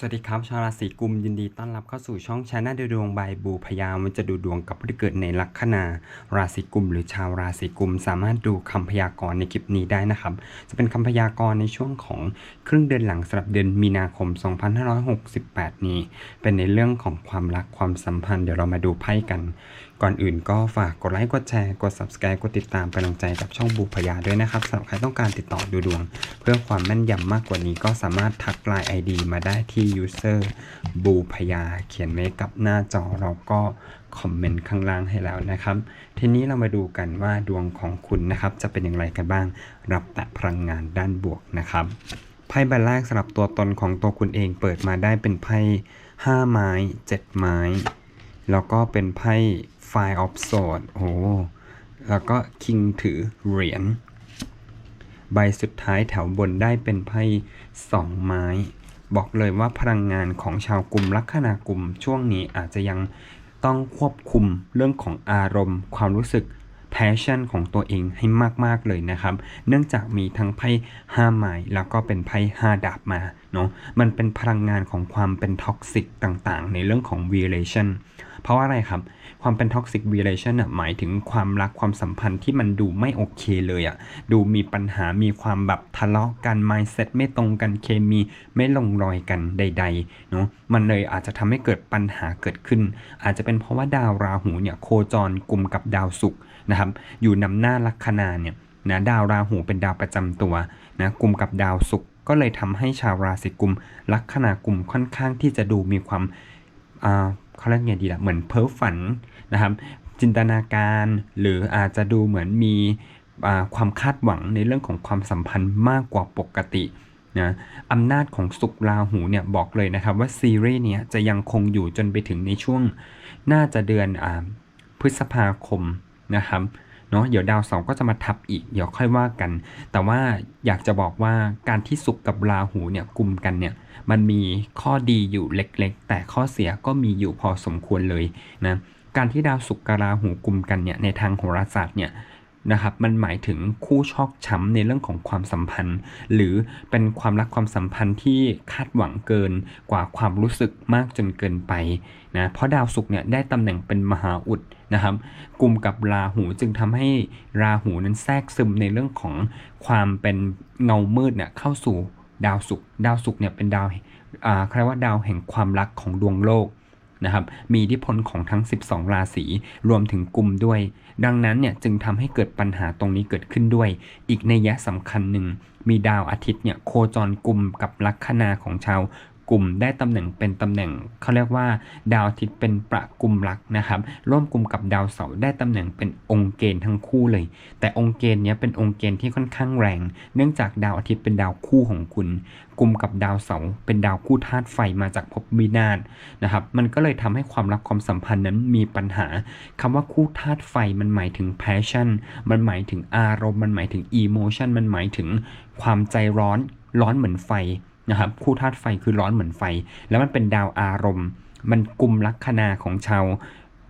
สวัสดีครับ ชาวราศีกุมยินดีต้อนรับเข้าสู่ช่องชาแนลดูดวงบายบูพยามันจะดูดวงกับผู้ที่เกิดในลัคนาราศีกุม หรือชาวราศีกุม สามารถดูคำพยากรณ์ในคลิปนี้ได้นะครับ จะเป็นคำพยากรณ์ในช่วงของครึ่งเดือนหลังสำหรับเดือนมีนาคม 2568 นี้ เป็นในเรื่องของความรักความสัมพันธ์เดี๋ยวเรามาดูไพ่กัน ก่อนอื่นก็ฝากกดไลค์กดแชร์กด subscribe กดติดตามเป็นกำลังใจกับช่องบูพยาด้วยนะครับสำหรับใครต้องการติดต่อดูดวง เพื่อความแม่นยำมากกว่านี้ก็สามารถทักไลน์ ID มาได้ที่ user บูพยาเขียนไว้กับหน้าจอเราก็คอมเมนต์ข้างล่างให้แล้วนะครับ ทีนี้เรามาดูกันว่าดวงของคุณนะครับ จะเป็นอย่างไรกันบ้าง รับแต่พลังงานด้านบวกนะครับไพ่ใบแรกสำหรับตัวตนของตัวคุณเองเปิดมาได้เป็นไพ่ห้าไม้เจ็ดไม้ แล้วก็เป็นไพ่ Five of Swords โอ้แล้วก็ King ถือเหรียญใบสุดท้ายแถวบนได้เป็นไพ่สองไม้ บอกเลยว่าพลังงานของชาวกลุ่มลัคนากลุ่มช่วงนี้อาจจะยังต้องควบคุมเรื่องของอารมณ์ ความรู้สึกแพชชั่นของตัวเองให้มาก ๆ เลยนะครับ เนื่องจากมีทั้งไพ่ห้าไม้แล้วก็เป็นไพ่ห้าดาบมาเนาะ มันเป็นพลังงานของความเป็นท็อกซิกต่างๆ ในเรื่องของ relation เพราะว่าอะไรครับ ความเป็น toxic relation อะหมายถึงความรักความสัมพันธ์ที่มันดูไม่โอเคเลยอะดูมีปัญหามีความแบบทะเลาะกัน mindset ไม่ตรงกันเคมีไม่ลงรอยกันใดๆเนาะมันเลยอาจจะทำให้เกิดปัญหาเกิดขึ้น อาจจะเป็นเพราะว่าดาวราหูเนี่ยโคจรกลุ่มกับดาวศุกร์นะครับอยู่นำหน้าลัคนาเนี่ยนะดาวราหูเป็นดาวประจำตัวนะกลุ่มกับดาวศุกร์ก็เลยทำให้ชาวราศีกุมลัคนากุมค่อนข้างที่จะดูมีความอ่า เขาเรียกไงดีล่ะเหมือนเพ้อฝันนะครับ จินตนาการหรืออาจจะดูเหมือนมีความคาดหวังในเรื่องของความสัมพันธ์มากกว่าปกตินะอำนาจของสุกราหูเนี่ยบอกเลยนะครับว่าซีรีส์เนี้ยจะยังคงอยู่จนไปถึงในช่วงน่าจะเดือนอพฤษภาคมนะครับ เนาะเดี๋ยวดาวเสาร์ก็จะมาทับอีกเดี๋ยวค่อยว่ากัน แต่ว่าอยากจะบอกว่าการที่สุกกับราหูเนี่ยกลุ่มกันเนี่ยมันมีข้อดีอยู่เล็กๆ แต่ข้อเสียก็มีอยู่พอสมควรเลยนะการที่ดาวศุกร์กับราหูกลุ่มกันเนี่ยในทางโหราศาสตร์เนี่ยนะครับมันหมายถึงคู่ชอกช้ำในเรื่องของความสัมพันธ์ หรือเป็นความรักความสัมพันธ์ที่คาดหวังเกินกว่าความรู้สึกมากจนเกินไปนะเพราะดาวศุกร์เนี่ยได้ตำแหน่งเป็นมหาอุด นะครับกลุ่มกับราหูจึงทำให้ราหูนั้นแทรกซึมในเรื่องของความเป็นเงามืดเนี่ยเข้าสู่ดาวศุกร์ดาวศุกร์เนี่ยเป็นดาวอ่าเรียกว่าดาวแห่งความรักของดวงโลกนะครับมีอิทธิพลของทั้ง 12 ราศีรวมถึงกลุ่มด้วย ดังนั้นเนี่ยจึงทำให้เกิดปัญหาตรงนี้เกิดขึ้นด้วย อีกในยะสำคัญหนึ่งมีดาวอาทิตย์เนี่ยโคจรกลุ่มกับลัคนาของชาว กลุ่มได้ตำแหน่งเป็นตำแหน่งเขาเรียกว่า ดาวอาทิตย์เป็นประกลุ่มรักนะครับร่วมกลุ่มกับดาวเสาร์ได้ตำแหน่งเป็นองค์เกณฑ์ทั้งคู่เลย แต่องค์เกณฑ์นี้เป็นองค์เกณฑ์ที่ค่อนข้างแรง เนื่องจากดาวอาทิตย์เป็นดาวคู่ของคุณ กลุ่มกับดาวเสาร์เป็นดาวคู่ธาตุไฟมาจากภพวินาศนะครับมันก็เลยทำให้ความรักความสัมพันธ์นั้นมีปัญหาคำว่าคู่ธาตุไฟมันหมายถึง passion มันหมายถึงอารมณ์มันหมายถึง emotion มันหมายถึงความใจร้อนร้อนเหมือนไฟ นะครับคู่ธาตุไฟคือร้อนเหมือนไฟ แล้วมันเป็นดาวอารมณ์ มันกลุ่มลัคนาของชาว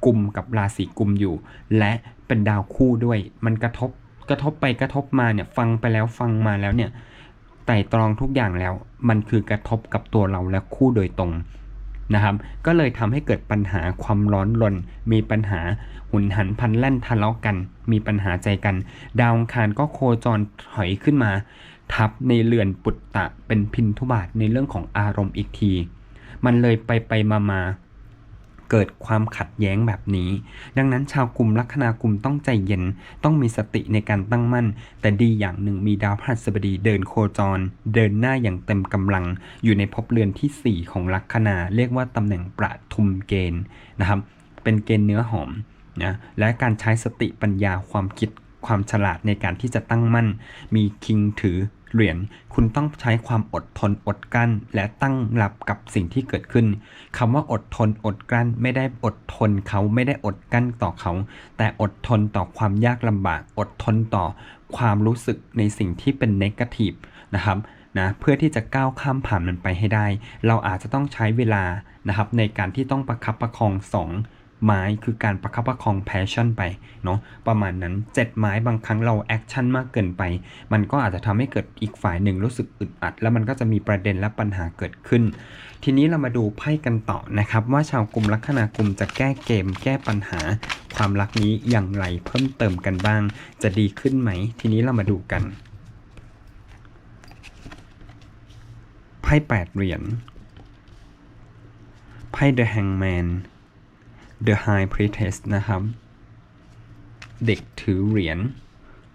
กลุ่มกับราศีกลุ่มอยู่ และเป็นดาวคู่ด้วย มันกระทบกระทบไปกระทบมาเนี่ยฟังไปแล้วฟังมาแล้วเนี่ยไต่ตรองทุกอย่างแล้ว มันคือกระทบกับตัวเราและคู่โดยตรงนะครับ ก็เลยทำให้เกิดปัญหาความร้อนรน มีปัญหาหุนหันพันแล่นทะเลาะกัน มีปัญหาใจกัน ดาวอังคารก็โคจรถอยขึ้นมา ทับในเรือนปุตตะเป็นพินทุบาทในเรื่องของอารมณ์อีกที มันเลยไปไปมามาเกิดความขัดแย้งแบบนี้ ดังนั้นชาวกลุ่มลัคนากลุ่มต้องใจเย็น ต้องมีสติในการตั้งมั่น แต่ดีอย่างหนึ่งมีดาวพฤหัสบดีเดินโคจร เดินหน้าอย่างเต็มกำลัง อยู่ในภพเรือนที่ 4 ของลัคนา เรียกว่าตำแหน่งประทุมเกณฑ์นะครับ เป็นเกณฑ์เนื้อหอมนะ และการใช้สติปัญญาความคิดความฉลาดในการที่จะตั้งมั่น มีคิงถือ เหรียญคุณต้องใช้ความอดทนอดกลั้น และตั้งรับกับสิ่งที่เกิดขึ้นคำว่าอดทนอดกลั้น ไม่ได้อดทนเขาไม่ได้อดกลั้นต่อเขา แต่อดทนต่อความยากลำบาก อดทนต่อความรู้สึกในสิ่งที่เป็นเนกาทีฟนะครับนะเพื่อที่จะก้าวข้ามผ่านมันไปให้ได้ เราอาจจะต้องใช้เวลานะครับในการที่ต้องประคับประคองสอง ไม้คือการประคับประคองแพชชั่นไปเนาะประมาณนั้น 7 ไม้บางครั้งเราแอคชั่นมากเกินไป มันก็อาจจะทำให้เกิดอีกฝ่ายหนึ่งรู้สึกอึดอัด แล้วมันก็จะมีประเด็นและปัญหาเกิดขึ้น ทีนี้เรามาดูไพ่กันต่อนะครับ ว่าชาวกลุ่มลัคนากลุ่มจะแก้เกม แก้ปัญหา ความรักนี้อย่างไรเพิ่มเติมกันบ้าง จะดีขึ้นไหม ทีนี้เรามาดูกันไพ่แปดเหรียญไพ่ The Hangman The High Priestess นะครับ เด็กถือเหรียญ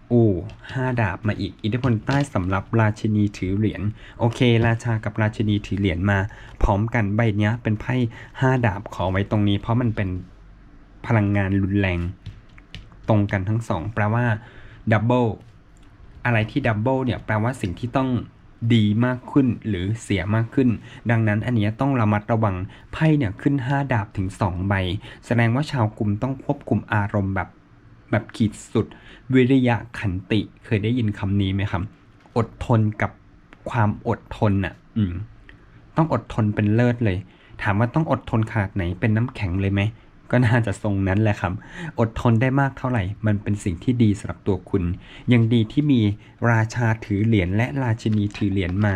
โอ้ห้าดาบมาอีก อิทธิพลใต้สำหรับราชินีถือเหรียญ โอเค ราชากับราชินีถือเหรียญมา พร้อมกันใบเนี้ยเป็นไพ่ห้าดาบขอไว้ตรงนี้ เพราะมันเป็นพลังงานรุนแรง ตรงกันทั้งสองแปลว่าดับเบิลอะไรที่ดับเบิลเนี่ยแปลว่าสิ่งที่ต้อง ดีมากขึ้นหรือเสียมากขึ้น ดังนั้นอันนี้ต้องระมัดระวังไพ่เนี่ยขึ้น 5 ดาบถึง 2 ใบ แสดงว่าชาวกลุ่มต้องควบคุมอารมณ์แบบแบบขีดสุด วิริยะขันติเคยได้ยินคำนี้ไหมครับ อดทนกับความอดทนอะ อืม ต้องอดทนเป็นเลิศเลย ถามว่าต้องอดทนขนาดไหนเป็นน้ำแข็งเลยไหม ก็น่าจะทรงนั้นแหละครับ อดทนได้มากเท่าไหร่ มันเป็นสิ่งที่ดีสำหรับตัวคุณ ยังดีที่มีราชาถือเหรียญและราชินีถือเหรียญมา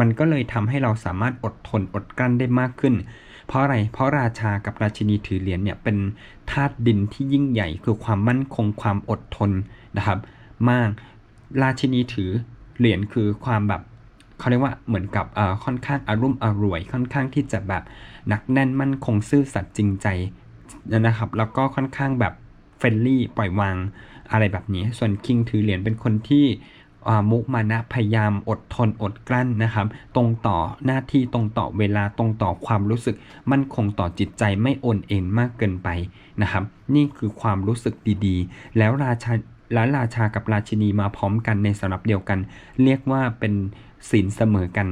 มันก็เลยทำให้เราสามารถอดทนอดกลั้นได้มากขึ้น เพราะอะไร เพราะราชากับราชินีถือเหรียญเนี่ยเป็นธาตุดินที่ยิ่งใหญ่คือความมั่นคงความอดทนนะครับ มาก ราชินีถือเหรียญคือความแบบเขาเรียกว่าเหมือนกับเออค่อนข้างอารุ่มอร่วยค่อนข้างที่จะแบบหนักแน่นมั่นคงซื่อสัตย์จริงใจ นะครับ แล้วก็ค่อนข้างแบบเฟรนลี่ปล่อยวางอะไรแบบนี้ ส่วนคิงถือเหรียญเป็นคนที่มุมานะพยายามอดทนอดกลั้นนะครับ ตรงต่อหน้าที่ตรงต่อเวลาตรงต่อความรู้สึก มั่นคงต่อจิตใจไม่โอนเอ็นมากเกินไปนะครับ นี่คือความรู้สึกดีๆ แล้วราชาและราชากับราชินีมาพร้อมกันในสำรับเดียวกัน เรียกว่าเป็นศีลเสมอกัน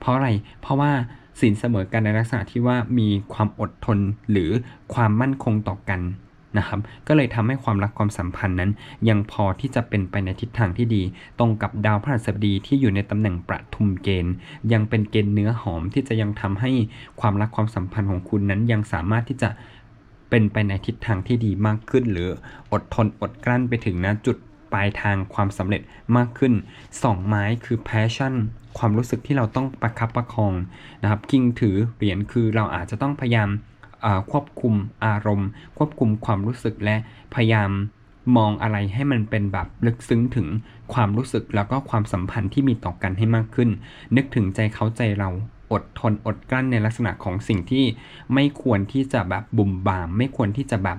เพราะอะไรเพราะว่า ศีลเสมอกันในลักษณะที่ว่ามีความอดทนหรือความมั่นคงต่อกันนะครับ ก็เลยทำให้ความรักความสัมพันธ์นั้น ยังพอที่จะเป็นไปในทิศทางที่ดี ตรงกับดาวพฤหัสบดีที่อยู่ในตำแหน่งประทุมเกณฑ์ ยังเป็นเกณฑ์เนื้อหอมที่จะยังทำให้ความรักความสัมพันธ์ของคุณนั้นยังสามารถที่จะเป็นไปในทิศทางที่ดีมากขึ้น หรืออดทนอดกลั้นไปถึงนะจุด ปลายทางความสำเร็จมากขึ้น 2 ไม้คือ passion ความรู้สึกที่เราต้องประคับประคองนะครับคิงถือเหรียญคือเราอาจจะต้องพยายามควบคุมอารมณ์ ควบคุมความรู้สึกและพยายามมองอะไรให้มันเป็นแบบลึกซึ้งถึงความรู้สึกแล้วก็ความสัมพันธ์ที่มีต่อกันให้มากขึ้น นึกถึงใจเขาใจเราอดทนอดกลั้นในลักษณะของสิ่งที่ไม่ควรที่จะแบบบุ่มบาม ไม่ควรที่จะแบบ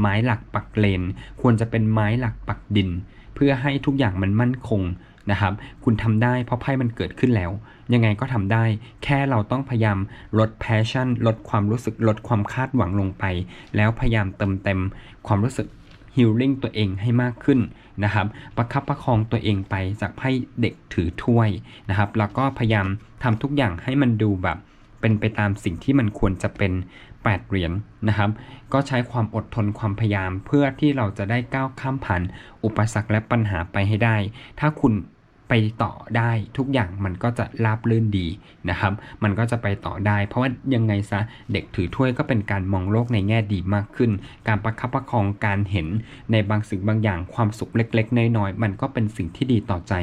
ไม้หลักปักเลน ควรจะเป็นไม้หลักปักดิน เพื่อให้ทุกอย่างมันมั่นคงนะครับ คุณทำได้เพราะไพ่มันเกิดขึ้นแล้ว ยังไงก็ทำได้ แค่เราต้องพยายามลด passion ลดความรู้สึกลดความคาดหวังลงไป แล้วพยายามเติมเต็มความรู้สึก healing ตัวเองให้มากขึ้นนะครับ ประคับประคองตัวเองไปจากไพ่เด็กถือถ้วยนะครับ แล้วก็พยายามทำทุกอย่างให้มันดูแบบเป็นไปตามสิ่งที่มันควรจะเป็น 8 เหรียญนะครับ ก็ใช้ความอดทนความพยายามเพื่อที่เราจะได้ก้าวข้ามผ่านอุปสรรคและปัญหาไปให้ได้ ถ้าคุณไปต่อได้ทุกอย่างมันก็จะราบรื่นดีนะครับ มันก็จะไปต่อได้ เพราะว่ายังไงซะเด็กถือถ้วยก็เป็นการมองโลกในแง่ดีมากขึ้น การประคับประคองการเห็นในบางสิ่งบางอย่างความสุขเล็กๆ น้อยๆมันก็เป็นสิ่งที่ดีต่อใจ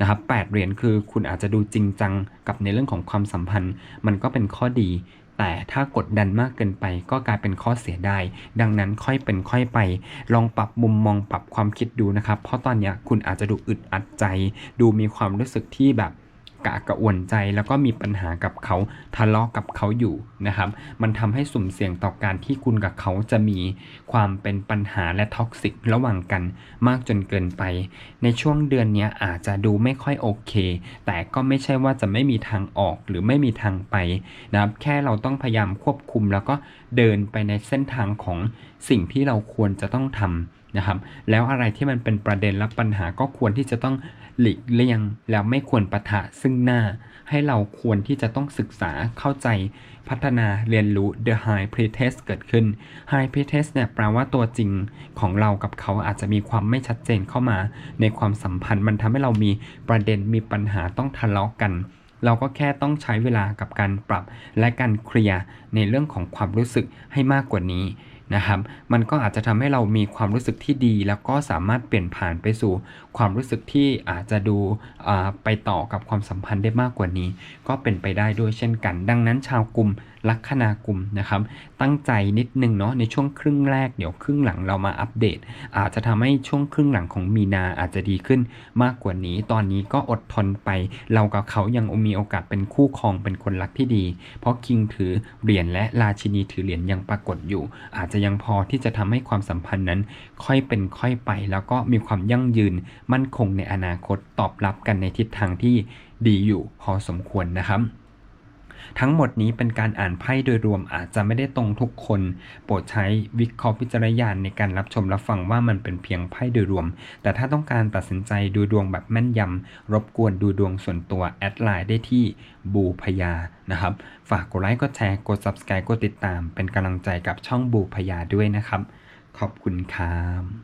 นะครับแปดเหรียญคือคุณอาจจะดูจริงจังกับในเรื่องของความสัมพันธ์ มันก็เป็นข้อดี แต่ถ้ากดดันมากเกินไปก็กลายเป็นข้อเสียได้ ดังนั้นค่อยเป็นค่อยไป ลองปรับมุมมองปรับความคิดดูนะครับ เพราะตอนนี้คุณอาจจะดูอึดอัดใจ ดูมีความรู้สึกที่แบบ กะกระอ่วนใจแล้วก็มีปัญหากับเขาทะเลาะกับเขาอยู่นะครับ มันทำให้สุ่มเสี่ยงต่อการที่คุณกับเขาจะมีความเป็นปัญหาและท็อกซิกระหว่างกันมากจนเกินไป ในช่วงเดือนนี้อาจจะดูไม่ค่อยโอเค แต่ก็ไม่ใช่ว่าจะไม่มีทางออกหรือไม่มีทางไปนะครับ แค่เราต้องพยายามควบคุมแล้วก็เดินไปในเส้นทางของสิ่งที่เราควรจะต้องทำนะครับแล้วอะไรที่มันเป็นประเด็นและปัญหาก็ควรที่จะต้อง หลีกเลี่ยงแล้วไม่ควรปะทะซึ่งหน้า ให้เราควรที่จะต้องศึกษาเข้าใจพัฒนาเรียนรู้ The High Priestess เกิดขึ้น High Priestess เนี่ยแปลว่าตัวจริงของเรากับเขาอาจจะมีความไม่ชัดเจนเข้ามา ในความสัมพันธ์มันทำให้เรามีประเด็นมีปัญหาต้องทะเลาะกันเราก็แค่ต้องใช้เวลากับการปรับและการเคลียร์ในเรื่องของความรู้สึกให้มากกว่านี้ นะครับ มันก็อาจจะทำให้เรามีความรู้สึกที่ดี แล้วก็สามารถเปลี่ยนผ่านไปสู่ความรู้สึกที่อาจจะดูไปต่อกับความสัมพันธ์ได้มากกว่านี้ ก็เป็นไปได้ด้วยเช่นกัน ดังนั้นชาวกลุ่ม ลัคนากุมนะครับ ตั้งใจนิดนึงเนาะในช่วงครึ่งแรกเดี๋ยวครึ่งหลังเรามาอัปเดต อาจจะทำให้ช่วงครึ่งหลังของมีนาอาจจะดีขึ้นมากกว่านี้ ตอนนี้ก็อดทนไป เรากับเขายังมีโอกาสเป็นคู่ครองเป็นคนรักที่ดี เพราะคิงถือเหรียญและราชินีถือเหรียญยังปรากฏอยู่ อาจจะยังพอที่จะทำให้ความสัมพันธ์นั้น ค่อยเป็นค่อยไป แล้วก็มีความยั่งยืนมั่นคงในอนาคตตอบรับกันในทิศทางที่ดีอยู่พอสมควรนะครับ ทั้งหมดนี้เป็นการอ่านไพ่โดยรวมอาจจะไม่ได้ตรงทุกคน โปรดใช้วิเคราะห์วิจารณญาณในการรับชมรับฟังว่ามันเป็นเพียงไพ่โดยรวม แต่ถ้าต้องการตัดสินใจดูดวงแบบแม่นยำรบกวนดูดวงส่วนตัวแอดไลน์ได้ที่บูพยานะครับ ฝากกดไลค์กดแชร์กด subscribe กดติดตาม เป็นกำลังใจกับช่องบูพยาด้วยนะครับ ขอบคุณครับ